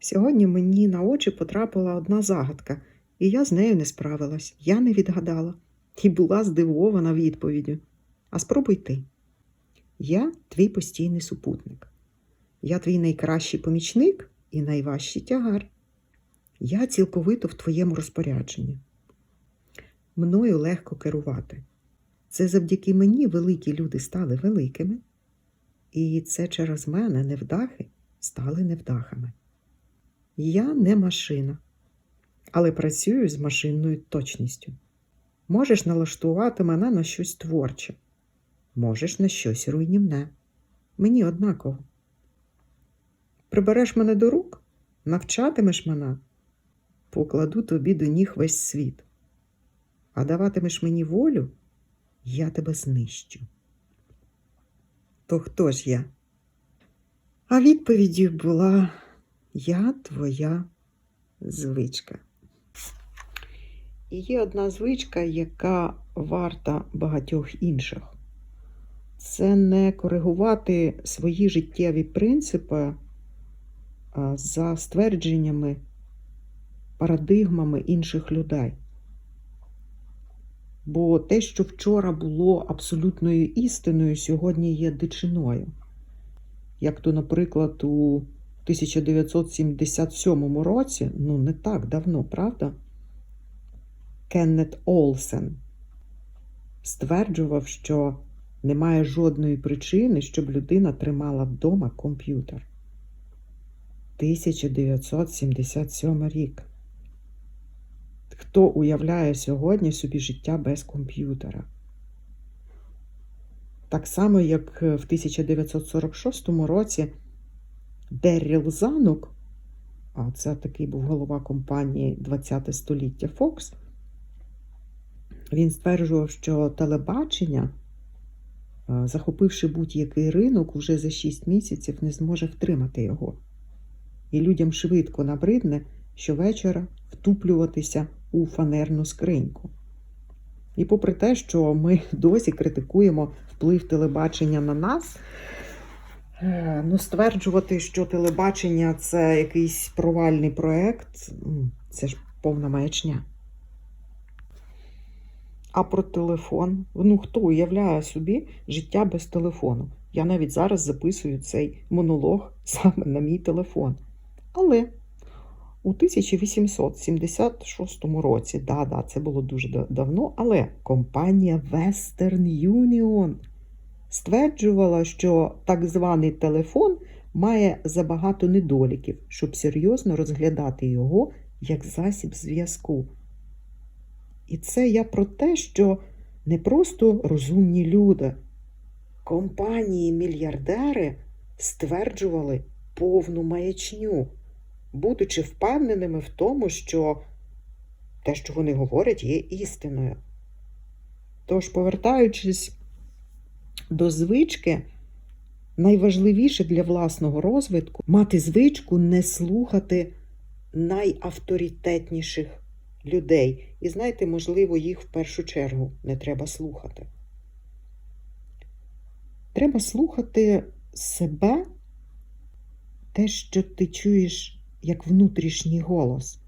Сьогодні мені на очі потрапила одна загадка, і я з нею не справилась. Я не відгадала і була здивована відповіддю. А спробуй ти. Я твій постійний супутник. Я твій найкращий помічник і найважчий тягар. Я цілковито в твоєму розпорядженні. Мною легко керувати. Це завдяки мені великі люди стали великими, і це через мене невдахи стали невдахами. Я не машина, але працюю з машинною точністю. Можеш налаштувати мене на щось творче, можеш на щось руйнівне. Мені однаково. Прибереш мене до рук, навчатимеш мене, покладу тобі до ніг весь світ. А даватимеш мені волю, я тебе знищу. То хто ж я? А відповіддю була Я твоя звичка. І є одна звичка, яка варта багатьох інших. Це не коригувати свої життєві принципи за ствердженнями, парадигмами інших людей. Бо те, що вчора було абсолютною істиною, сьогодні є дичиною. Як то, наприклад, у 1977 році, ну не так давно, правда? Кеннет Олсен стверджував, що немає жодної причини, щоб людина тримала вдома комп'ютер. 1977 рік. Хто уявляє сьогодні собі життя без комп'ютера? Так само, як в 1946 році Дерріл Занук, а це такий був голова компанії 20 століття Fox, він стверджував, що телебачення, захопивши будь-який ринок, уже за 6 місяців не зможе втримати його. І людям швидко набридне щовечора втуплюватися у фанерну скриньку. І попри те, що ми досі критикуємо вплив телебачення на нас, ну, стверджувати, що телебачення це якийсь провальний проєкт, це ж повна маячня. А про телефон? Ну, хто уявляє собі життя без телефону? Я навіть зараз записую цей монолог саме на мій телефон. Але у 1876 році, да, да, це було дуже давно, але компанія Western Union стверджувала, що так званий телефон має забагато недоліків, щоб серйозно розглядати його як засіб зв'язку. І це я про те, що не просто розумні люди, компанії-мільярдери стверджували повну маячню, будучи впевненими в тому, що те, що вони говорять, є істиною. Тож, повертаючись до звички, найважливіше для власного розвитку мати звичку не слухати найавторитетніших людей. І знаєте, можливо, їх в першу чергу не треба слухати. Треба слухати себе, те, що ти чуєш як внутрішній голос,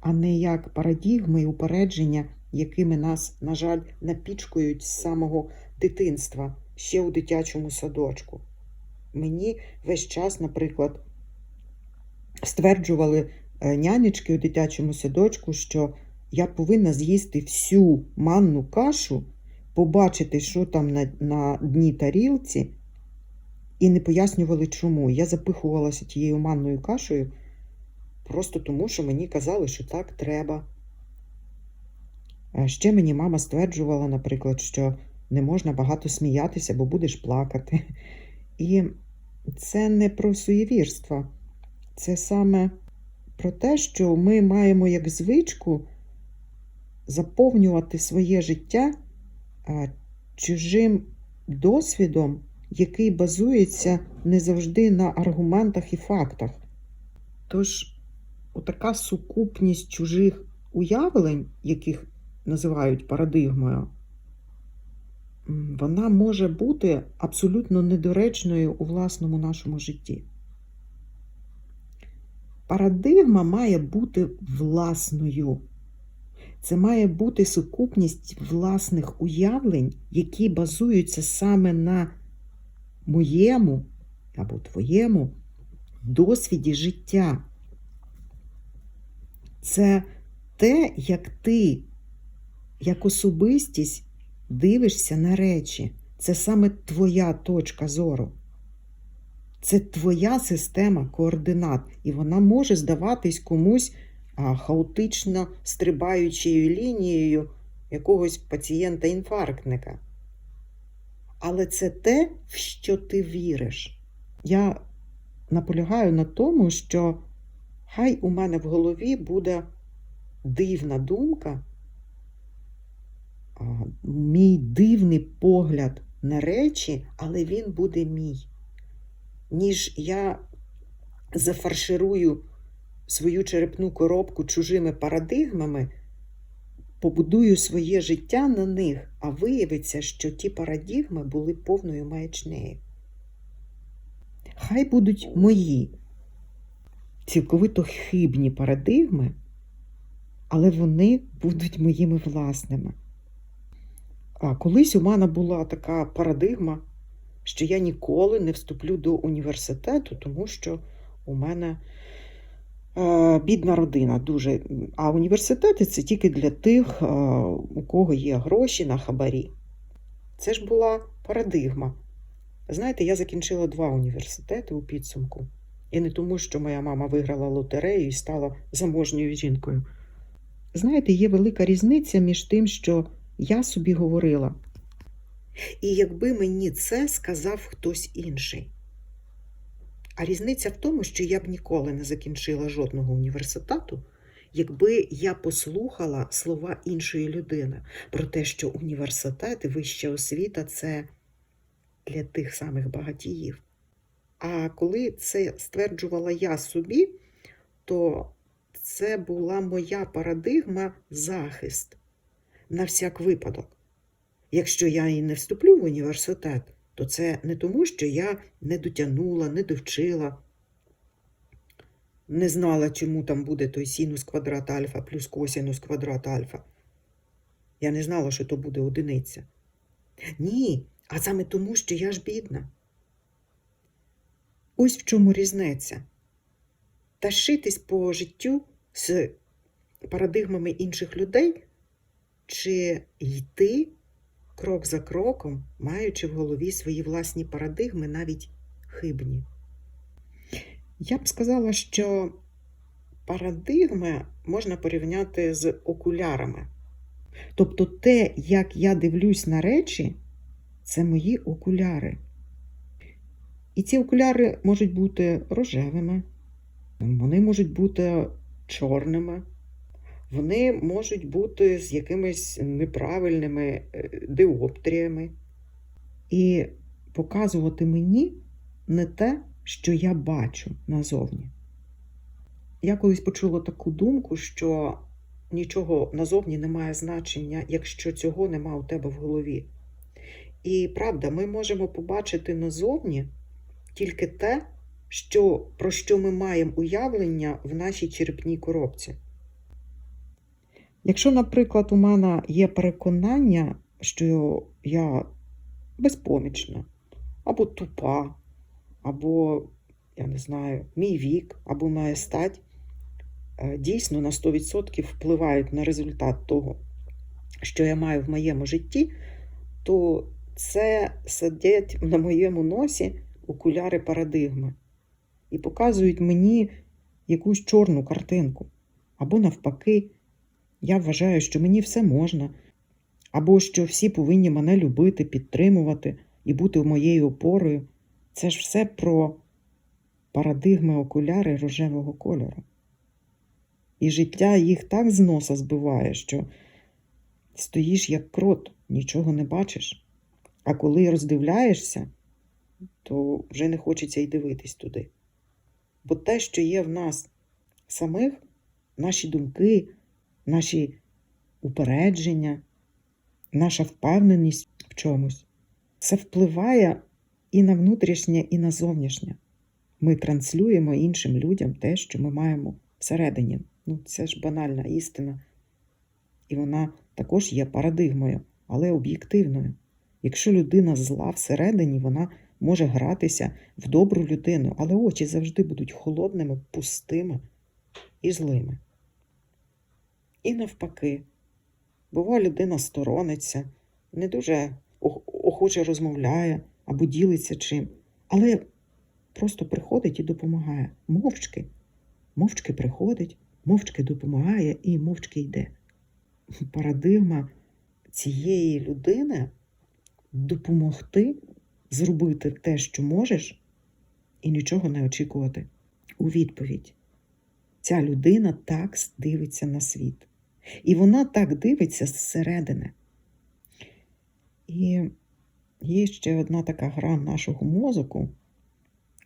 а не як парадігми і упередження, якими нас, на жаль, напічкують з самого дитинства, ще у дитячому садочку. Мені весь час, наприклад, стверджували нянечки у дитячому садочку, що я повинна з'їсти всю манну кашу, побачити, що там на, на дні тарілці, і не пояснювали, чому. Я запихувалася тією манною кашею просто тому, що мені казали, що так треба. Ще мені мама стверджувала, наприклад, що не можна багато сміятися, бо будеш плакати. І це не про суєвірство, це саме про те, що ми маємо як звичку заповнювати своє життя чужим досвідом, який базується не завжди на аргументах і фактах. Тож, отака сукупність чужих уявлень, яких називають парадигмою, вона може бути абсолютно недоречною у власному нашому житті. Парадигма має бути власною. Це має бути сукупність власних уявлень, які базуються саме на моєму або твоєму досвіді життя. Це те, як ти, як особистість, дивишся на речі. Це саме твоя точка зору. Це твоя система координат, і вона може здаватись комусь хаотично стрибаючою лінією якогось пацієнта-інфарктника. Але це те, в що ти віриш. Я наполягаю на тому, що хай у мене в голові буде дивна думка, мій дивний погляд на речі, але він буде мій. Ніж я зафарширую свою черепну коробку чужими парадигмами, побудую своє життя на них, а виявиться, що ті парадигми були повною маячнею. Хай будуть мої цілковито хибні парадигми, але вони будуть моїми власними. А колись у мене була така парадигма, що я ніколи не вступлю до університету, тому що у мене е, бідна родина дуже. А університети це тільки для тих, е, у кого є гроші на хабарі. Це ж була парадигма. Знаєте, я закінчила два університети у підсумку. І не тому, що моя мама виграла лотерею і стала заможньою жінкою. Знаєте, є велика різниця між тим, що я собі говорила. І якби мені це сказав хтось інший. А різниця в тому, що я б ніколи не закінчила жодного університету, якби я послухала слова іншої людини про те, що університет і вища освіта це для тих самих багатіїв. А коли це стверджувала я собі, то це була моя парадигма захист на всяк випадок. Якщо я і не вступлю в університет, то це не тому, що я не дотягнула, не довчила, не знала, чому там буде той синус квадрат альфа плюс косинус квадрат альфа. Я не знала, що то буде одиниця. Ні, а саме тому, що я ж бідна. Ось в чому різниця. Ташитись по життю з парадигмами інших людей чи йти крок за кроком, маючи в голові свої власні парадигми, навіть хибні. Я б сказала, що парадигми можна порівняти з окулярами. Тобто те, як я дивлюсь на речі, це мої окуляри. І ці окуляри можуть бути рожевими, вони можуть бути чорними, вони можуть бути з якимись неправильними е, диоптріями. І показувати мені не те, що я бачу назовні. Я колись почула таку думку, що нічого назовні не має значення, якщо цього нема у тебе в голові. І правда, ми можемо побачити назовні тільки те, що, про що ми маємо уявлення в нашій черепній коробці. Якщо, наприклад, у мене є переконання, що я безпомічна, або тупа, або, я не знаю, мій вік, або моя стать, е, дійсно на 100% впливають на результат того, що я маю в моєму житті, то це сидять на моєму носі окуляри парадигми і показують мені якусь чорну картинку. Або навпаки, я вважаю, що мені все можна, або що всі повинні мене любити, підтримувати і бути моєю опорою. Це ж все про парадигми окуляри рожевого кольору. І життя їх так з носа збиває, що стоїш як крот, нічого не бачиш. А коли роздивляєшся, то вже не хочеться й дивитись туди. Бо те, що є в нас самих, наші думки, наші упередження, наша впевненість в чомусь, це впливає і на внутрішнє, і на зовнішнє. ми транслюємо іншим людям те, що ми маємо всередині. Ну, це ж банальна істина. І вона також є парадигмою, але об'єктивною. Якщо людина зла всередині, вона може гратися в добру людину, але очі завжди будуть холодними, пустими і злими. І навпаки, буває, людина сторониться, не дуже охоче розмовляє або ділиться чим, але просто приходить і допомагає. Мовчки, мовчки приходить, мовчки допомагає і мовчки йде. Парадигма цієї людини допомогти зробити те, що можеш, і нічого не очікувати у відповідь. Ця людина так дивиться на світ. І вона так дивиться зсередини. І є ще одна така гра нашого мозоку,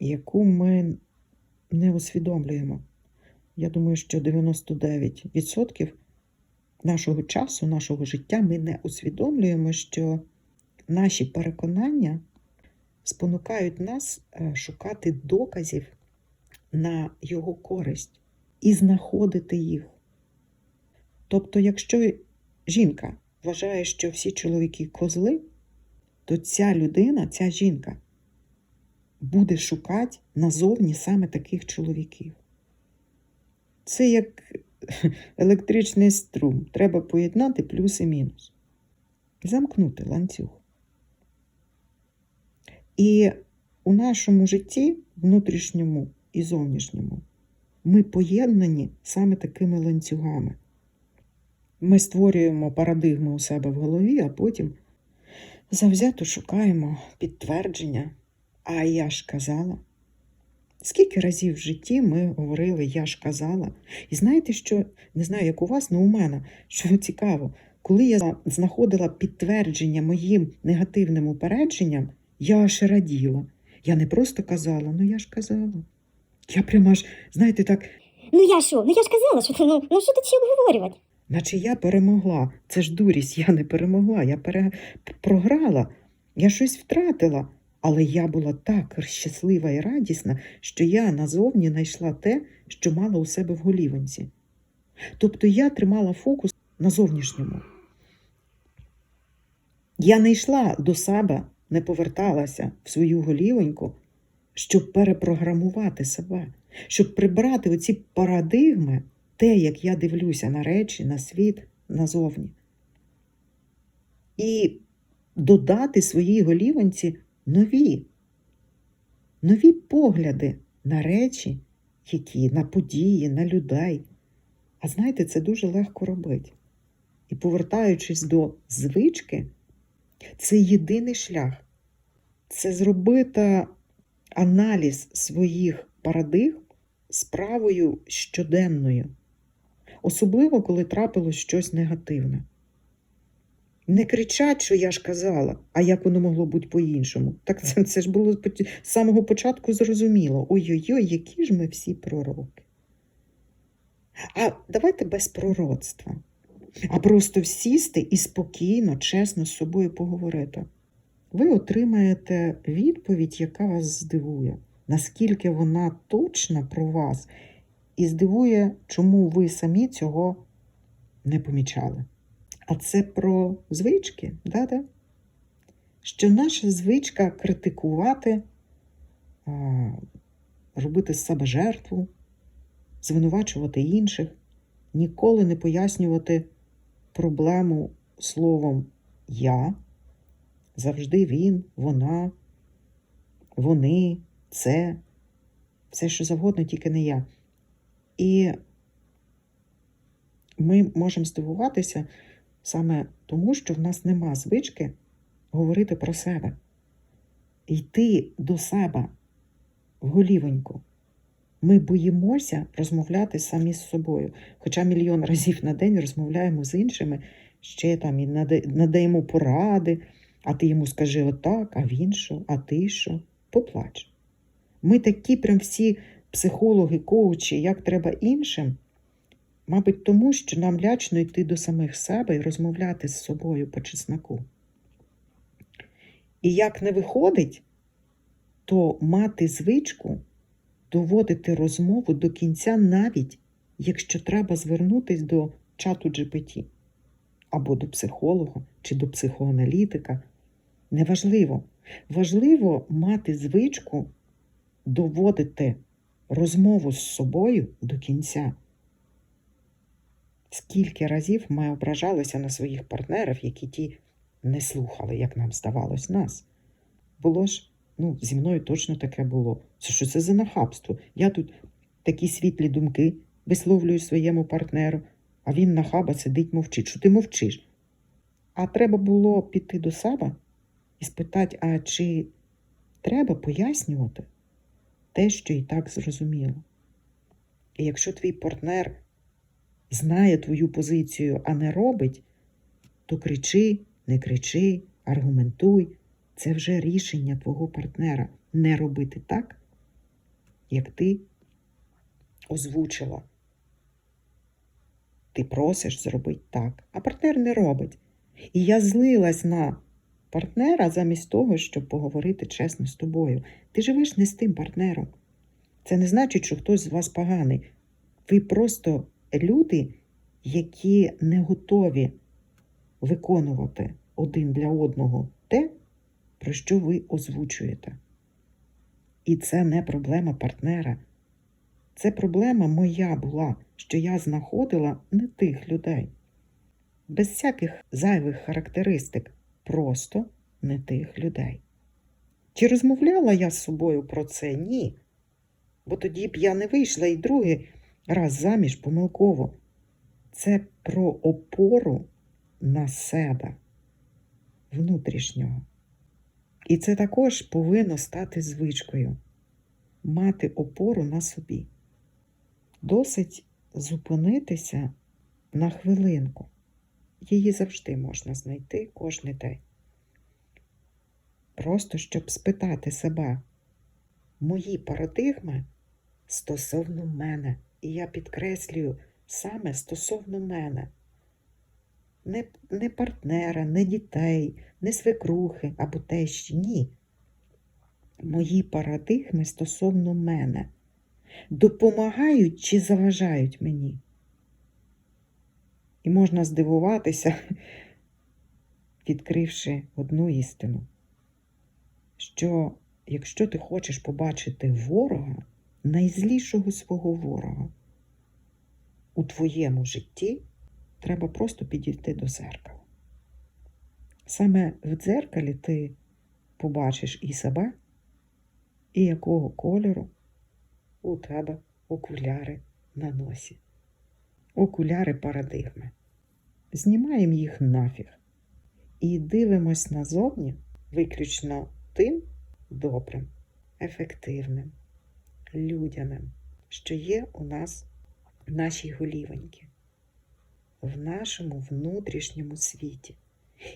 яку ми не усвідомлюємо. Я думаю, що 99% нашого часу, нашого життя ми не усвідомлюємо, що наші переконання спонукають нас е, шукати доказів на його користь і знаходити їх. Тобто, якщо жінка вважає, що всі чоловіки козли, то ця людина, ця жінка, буде шукати назовні саме таких чоловіків. Це як електричний струм. Треба поєднати плюс і мінус. Замкнути ланцюг. І у нашому житті, внутрішньому і зовнішньому, ми поєднані саме такими ланцюгами. Ми створюємо парадигму у себе в голові, а потім завзято шукаємо підтвердження. А я ж казала. Скільки разів в житті ми говорили Я ж казала. І знаєте, що не знаю, як у вас, але у мене, що цікаво, коли я знаходила підтвердження моїм негативним упередженням, я аж раділа. Я не просто казала, ну я ж казала. Я прямо аж, знаєте, так, Ну я що? Ну я ж казала, що ну, ну що тут ще обговорювати? Наче я перемогла. Це ж дурість, я не перемогла, я пере... програла, я щось втратила. Але я була так щаслива і радісна, що я назовні знайшла те, що мала у себе в голівонці. Тобто я тримала фокус на зовнішньому. Я не йшла до себе, не поверталася в свою голівоньку, щоб перепрограмувати себе, щоб прибрати оці парадигми, те, як я дивлюся на речі, на світ назовні. І додати своїй голівонці нові, нові погляди на речі, які на події, на людей. А знаєте, це дуже легко робити. І повертаючись до звички, це єдиний шлях. Це зробити аналіз своїх парадигм справою щоденною. Особливо, коли трапилось щось негативне. Не кричать, що я ж казала, а як воно могло бути по-іншому. Так це, це ж було з самого початку зрозуміло. Ой-ой-ой, які ж ми всі пророки. А давайте без пророцтва, а просто сісти і спокійно, чесно з собою поговорити. Ви отримаєте відповідь, яка вас здивує, наскільки вона точна про вас, і здивує, чому ви самі цього не помічали. А це про звички, да-да? що наша звичка критикувати, робити з себе жертву, звинувачувати інших, ніколи не пояснювати проблему словом я, завжди він, вона, вони, це, все, що завгодно, тільки не я. І ми можемо здивуватися саме тому, що в нас нема звички говорити про себе, йти до себе в голівоньку. Ми боїмося розмовляти самі з собою. Хоча мільйон разів на день розмовляємо з іншими, ще там і надаємо поради, а ти йому скажи отак, а він що, а ти що? Поплач. Ми такі прям всі психологи, коучі, як треба іншим. Мабуть, тому, що нам лячно йти до самих себе і розмовляти з собою по чесноку. І як не виходить, то мати звичку доводити розмову до кінця, навіть якщо треба звернутись до чату GPT або до психолога чи до психоаналітика. Неважливо. Важливо мати звичку доводити розмову з собою до кінця. Скільки разів ми ображалися на своїх партнерів, які ті не слухали, як нам здавалось, нас. Було ж, ну, зі мною точно таке було. Це що це за нахабство? Я тут такі світлі думки висловлюю своєму партнеру, а він нахаба сидить мовчить. Що ти мовчиш? А треба було піти до себе і спитати, а чи треба пояснювати те, що і так зрозуміло. І якщо твій партнер знає твою позицію, а не робить, то кричи, не кричи, аргументуй. Це вже рішення твого партнера не робити так, як ти озвучила. Ти просиш зробити так, а партнер не робить. І я злилась на партнера замість того, щоб поговорити чесно з тобою. Ти живеш не з тим партнером. Це не значить, що хтось з вас поганий. Ви просто люди, які не готові виконувати один для одного те, про що ви озвучуєте. І це не проблема партнера. Це проблема моя була, що я знаходила не тих людей. Без всяких зайвих характеристик, просто не тих людей. Чи розмовляла я з собою про це? Ні. Бо тоді б я не вийшла і другий раз заміж помилково. Це про опору на себе внутрішнього. І це також повинно стати звичкою мати опору на собі. Досить зупинитися на хвилинку. Її завжди можна знайти кожен день. Просто щоб спитати себе, мої парадигми стосовно мене. І я підкреслюю саме стосовно мене. Не, не партнера, не дітей, не свекрухи або тещі. Ні. Мої парадигми стосовно мене допомагають чи заважають мені. І можна здивуватися, відкривши одну істину, що якщо ти хочеш побачити ворога, найзлішого свого ворога у твоєму житті, треба просто підійти до зеркала. Саме в дзеркалі ти побачиш і себе, і якого кольору у тебе окуляри на носі. Окуляри парадигми. Знімаємо їх нафіг і дивимось назовні виключно тим добрим, ефективним, людяним, що є у нас в нашій голівоньки, в нашому внутрішньому світі.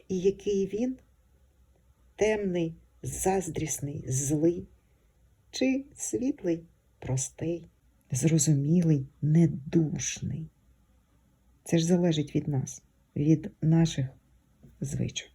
І який він темний, заздрісний, злий, чи світлий, простий, зрозумілий, недушний. Це ж залежить від нас, від наших звичок.